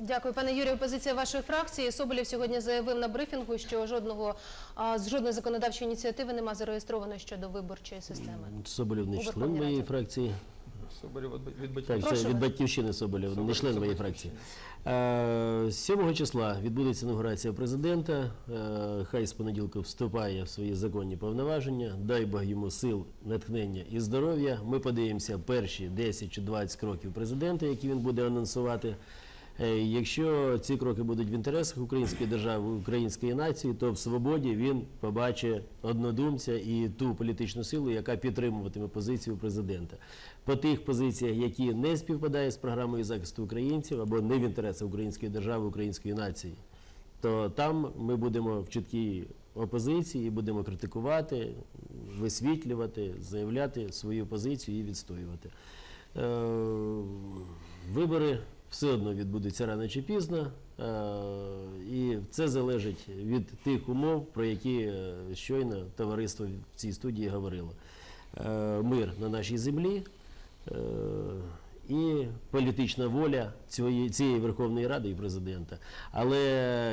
Дякую, пане Юрію. Позиція вашої фракції. Соболєв сьогодні заявив на брифінгу, що жодного а, з жодної законодавчої ініціативи нема зареєстровано щодо виборчої системи. Соболєв не член моєї фракції. Соболєв від- від Так, це від батьківщини Соболєв, не член моєї фракції. Е, 7 числа відбудеться інаугурація президента. Е, Хай з понеділка вступає в свої законні повноваження. Дай Бог йому сил, натхнення і здоров'я. Ми подивимося перші 10 чи 20 кроків президента, які він буде анонсувати. Е, Якщо ці кроки будуть в інтересах української держави, української нації, то в свободі він побачить однодумця і ту політичну силу, яка підтримуватиме позицію президента. По тих позиціях, які не співпадають з програмою захисту українців або не в інтересах української держави, української нації, то там ми будемо в чіткій опозиції, і будемо критикувати, висвітлювати, заявляти свою позицію і відстоювати. Е, Вибори все одно відбудеться рано чи пізно, е, і це залежить від тих умов, про які е, щойно товариство в цій студії говорило. Е, Мир на нашій землі. І політична воля цієї, цієї Верховної Ради і президента. Але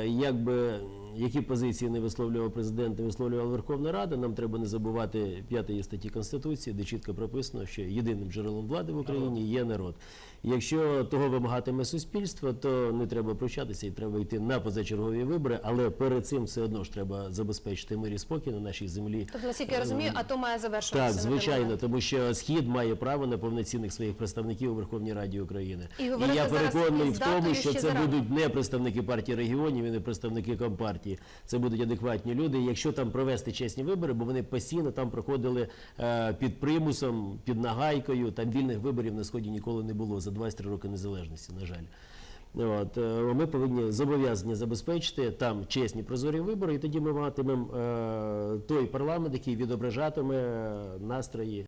якби які позиції не висловлював президент, не висловлювала Верховна Рада, нам треба не забувати п'ятої статті Конституції, де чітко прописано, що єдиним джерелом влади в Україні є народ. Якщо того вимагатиме суспільство, то не треба прощатися і треба йти на позачергові вибори, але перед цим все одно ж треба забезпечити мир і спокій на нашій землі. Тобто, наскільки я розумію, а то має завершуватися. Так, звичайно, тому що схід має право на повноцінних своїх представників у Верховній Раді України. І говорити я переконаний в тому, що це зарано. будуть не представники партії регіонів і не представники компартії. Це будуть адекватні люди. Якщо там провести чесні вибори, бо вони постійно там проходили е, під примусом, під нагайкою. Там вільних виборів на сході ніколи не було за 23 роки незалежності, на жаль. От, е, ми повинні зобов'язані забезпечити там чесні прозорі вибори, і тоді ми матимемо е, той парламент, який відображатиме е, настрої